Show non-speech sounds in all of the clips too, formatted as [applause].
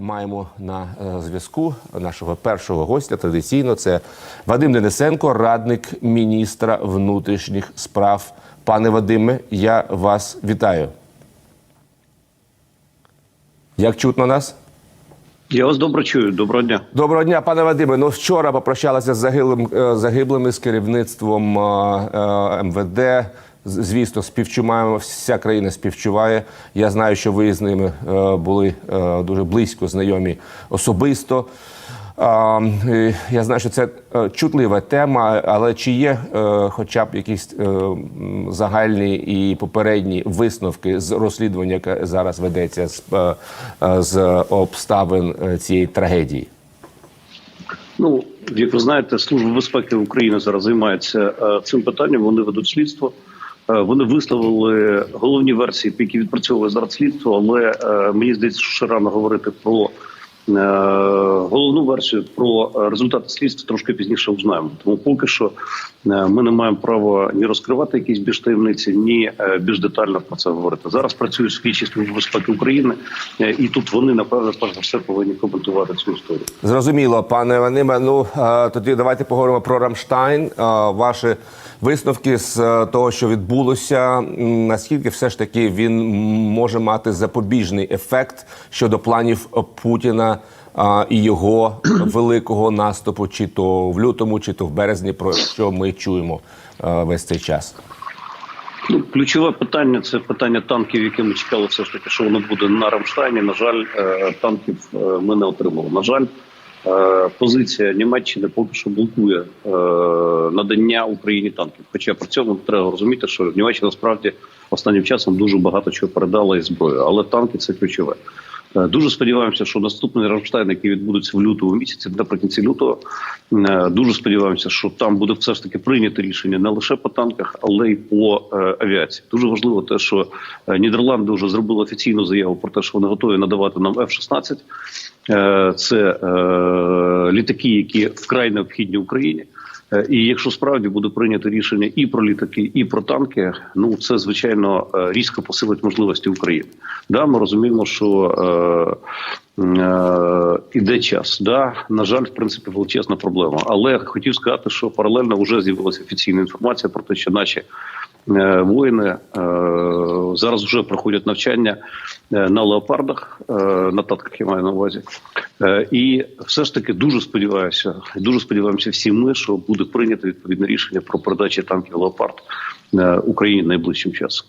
Маємо на е, зв'язку нашого першого гостя. Традиційно це Вадим Денисенко, радник міністра внутрішніх справ. Пане Вадиме, я вас вітаю. Як чутно нас? Я вас добре чую. Доброго дня. Доброго дня, пане Вадиме. Ну вчора попрощалися з загиблим, е, загиблими з керівництвом е, МВД. Звісно, співчуваємо, вся країна співчуває. Я знаю, що ви з ними е, були е, дуже близько знайомі особисто. Е, Я знаю, що це чутлива тема, але чи є хоча б якісь загальні і попередні висновки з розслідування, яке зараз ведеться з, обставин цієї трагедії? Ну як ви знаєте, служба безпеки України зараз займається цим питанням. Вони ведуть слідство. Е, Вони висловили головні версії, які відпрацьовує зараз слідство. Але е, мені здається, що рано говорити про головну версію про е, результати слідства трошки пізніше узнаємо. Тому поки що е, ми не маємо права ні розкривати якісь більш таємниці, ні е, більш детально про це говорити. Зараз працює слідчі служби безпеки України, е, і тут вони напевно перш за все повинні коментувати цю історію. Зрозуміло, пане Ваниме. Ну е, тоді давайте поговоримо про Рамштайн. Е, Ваші висновки з е, того, що відбулося. Наскільки все ж таки він може мати запобіжний ефект щодо планів Путіна е, і його [clears throat] великого наступу, чи то в лютому, чи то в березні, про що ми чуємо е, весь цей час? Ну, ключове питання це питання танків, яке ми чекали, все ж таки, що воно буде на Рамштайні. На жаль, е, танків е, ми не отримали. На жаль, позиція Німеччини поки що блокує надання Україні танків. Хоча при цьому треба розуміти, що Німеччина справді останнім часом дуже багато чого передала і зброю, але танки це ключове. Е, Дуже сподіваємося, що наступний Рамштайн, який відбудеться в лютому місяці, наприкінці лютого, е, дуже сподіваємося, що там буде все ж таки прийнято рішення не лише по танках, але й по е, авіації. Дуже важливо те, що Нідерланди вже зробили офіційну заяву про те, що вони готові надавати нам F-16. Е, Це літаки, які вкрай необхідні Україні. Е, І якщо справді буде прийнято рішення і про літаки, і про танки, ну це звичайно е, різко посилить можливості України. Да, ми розуміємо, що е, е, іде час. Да, на жаль, в принципі, величезна проблема. Але хотів сказати, що паралельно вже з'явилася офіційна інформація про те, що наші е, воїни е, зараз вже проходять навчання е, на леопардах, е, на татках я маю на увазі. Е, І все ж таки дуже сподіваюся, дуже сподіваємося всі ми, що буде прийнято відповідне рішення про передачу танків леопард Україні найближчим часом.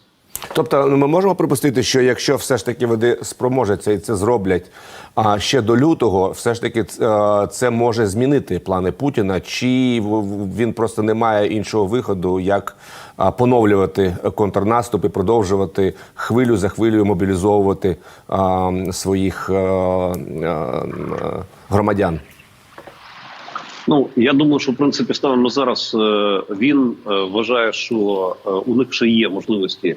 Тобто, ну, ми можемо припустити, що якщо все ж таки вони спроможеться і це зроблять а ще до лютого, все ж таки це може змінити плани Путіна, чи він просто не має іншого виходу, як поновлювати контрнаступ і продовжувати хвилю за хвилею мобілізовувати своїх громадян. Ну я думаю, що в принципі станом зараз е, він е, вважає, що е, у них ще є можливості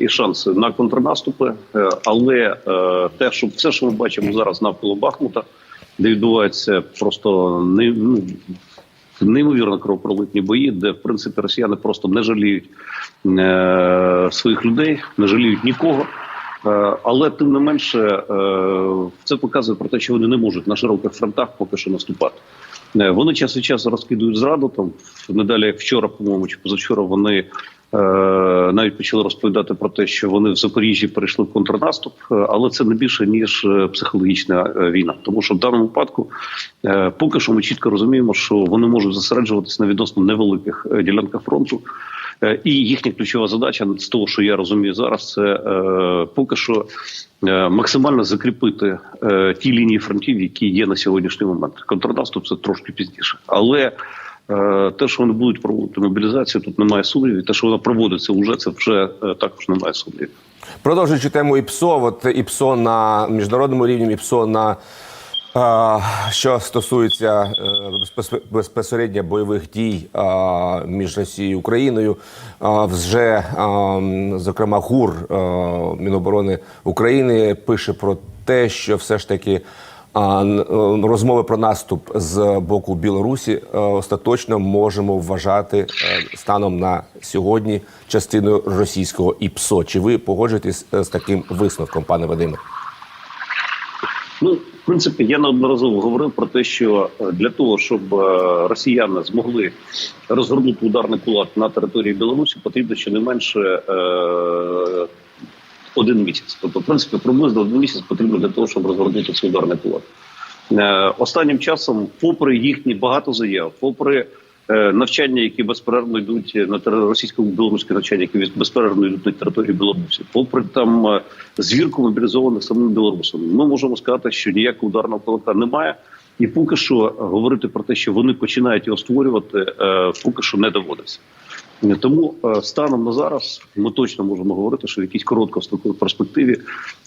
і шанси на контрнаступи, Е, але е, те, що все, що ми бачимо зараз навколо Бахмута, де відбуваються просто не ну, неймовірно кровопролитні бої, де в принципі росіяни просто не жаліють е, своїх людей, не жаліють нікого. Е, Але тим не менше, е, це показує про те, що вони не можуть на широких фронтах поки що наступати. Е, Вони час від часу розкидують зраду. Там не далі, як вчора, по-моєму, чи позавчора вони е, навіть почали розповідати про те, що вони в Запоріжжі перейшли в контрнаступ, е, але це не більше ніж е, психологічна війна. Тому що в даному випадку е, поки що ми чітко розуміємо, що вони можуть зосереджуватись на відносно невеликих ділянках фронту. І їхня ключова задача з того, що я розумію зараз, це е, поки що максимально закріпити е, ті лінії фронтів, які є на сьогоднішній момент. Контрнаступ це трошки пізніше, але е, те, що вони будуть проводити мобілізацію, тут немає сумнівів. Те, що вона проводиться вже, це вже е, також немає сумнівів. Продовжуючи тему ІПСО, от ІПСО на міжнародному рівні, ІПСО на е, що стосується е, безпосередньо бойових дій між Росією і Україною, вже зокрема ГУР Міноборони України пише про те, що все ж таки. розмови про наступ з боку Білорусі остаточно можемо вважати е, станом на сьогодні частиною російського ІПСО. Чи ви погоджуєтесь е, з таким висновком, пане Вадиме? Ну, принципі, я неодноразово говорив про те, що е, для того, щоб е, росіяни змогли розгорнути ударний кулак на території Білорусі, потрібно щонайменше е, один місяць. Тобто, в принципі, приблизно один місяць потрібно для того, щоб розгорнути цей ударний кулак. Останнім часом, попри їхні багато заяв, попри навчання, які безперервно йдуть на тер- російсько-білоруське навчання, які безперервно йдуть на території Білорусі, попри там е, звірку мобілізованих самим білорусами, ми можемо сказати, що ніякого ударного кулака немає. І поки що говорити про те, що вони починають його створювати, е, поки що не доводиться. Е, Тому е, станом на зараз ми точно можемо говорити, що в якійсь короткостроковій перспективі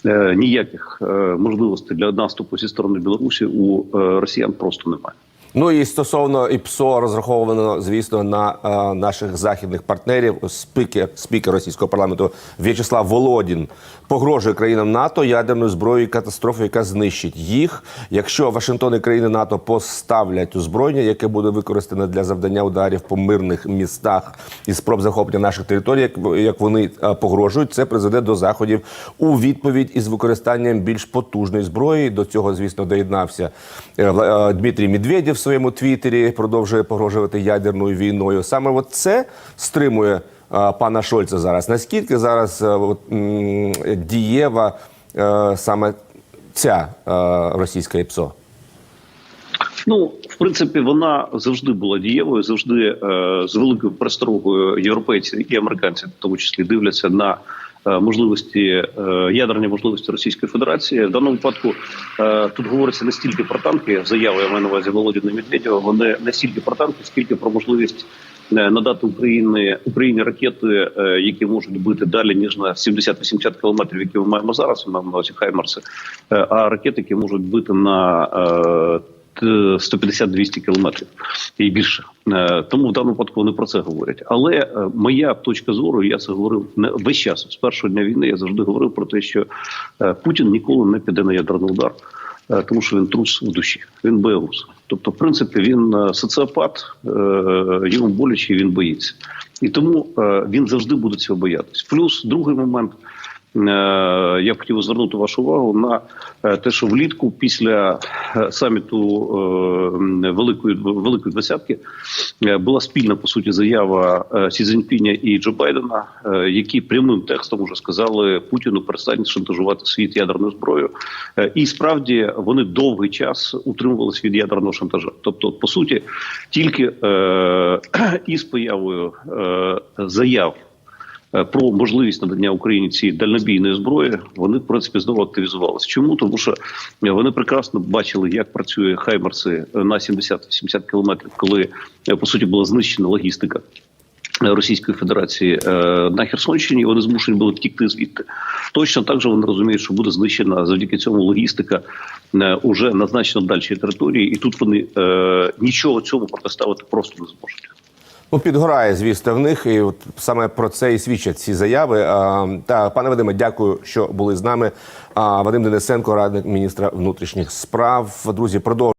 е, ніяких е, можливостей для наступу зі сторони Білорусі у е, росіян просто немає. Ну і стосовно ІПСО розраховано, звісно, на е, наших західних партнерів. Спікер, спікер російського парламенту В'ячеслав Володін погрожує країнам НАТО ядерною зброєю катастрофою, яка знищить їх. Якщо Вашингтон і країни НАТО поставлять озброєння, яке буде використане для завдання ударів по мирних містах і спроб захоплення наших територій, як, як вони е, погрожують, це призведе до заходів у відповідь із використанням більш потужної зброї. До цього, звісно, доєднався е, е, Дмитрій Медведєв своєму твіттері, продовжує погрожувати ядерною війною. Саме от це стримує е, пана Шольца зараз. Наскільки зараз е, от, м, дієва е, саме ця е, російська ІПСО? Ну, в принципі, вона завжди була дієвою, завжди е, з великою пересторогою європейці і американці, в тому числі, дивляться на можливості е, ядерні можливості Російської Федерації. В даному випадку е, тут говориться не стільки про танки, заяви я маю на увазі Володіна Медведєва, вони не стільки про танки, скільки про можливість. е, Надати Україні Україні ракети, е, які можуть бити далі ніж на 70-80 кілометрів, які ми маємо зараз. Ми маємо на увазі Хаймарси, Е, а ракети, які можуть бити на е, 150-200 кілометрів і більше. Е, Тому в даному випадку вони про це говорять. Але е, моя точка зору, я це говорив не весь час. З першого дня війни я завжди говорив про те, що е, Путін ніколи не піде на ядерний удар, тому що він трус в душі, він боягуз. Тобто, в принципі, він соціопат, йому боляче, він боїться. І тому він завжди буде цього боятись. Плюс другий момент. Е, Я б хотів звернути вашу увагу на е, те, що влітку після е, саміту великої великої двадцятки була спільна по суті заява Сі Цзіньпіня і Джо Байдена, які прямим текстом вже сказали Путіну перестань шантажувати світ ядерною зброєю. І справді вони довгий час утримувалися від ядерного шантажу. Тобто, по суті, тільки [clears throat] із появою заяв про можливість надання Україні цієї дальнобійної зброї, вони в принципі знову активізувалися. Чому тому, що е, вони прекрасно бачили, як працює Хаймерси е, на 70-80 кілометрів, коли е, по суті була знищена логістика. е, Російської Федерації е, на Херсонщині вони змушені були втікти звідти. Точно так же вони розуміють, що буде знищена завдяки цьому логістика е, уже на значно дальшій території, і тут вони е, нічого цьому протиставити просто не зможуть. Ну, підгорає, звісно, в них, і от саме про це і свідчать ці заяви. А, та пане Вадиме, дякую, що були з нами. А, Вадим Денисенко, радник міністра внутрішніх справ. Друзі, продовжуємо.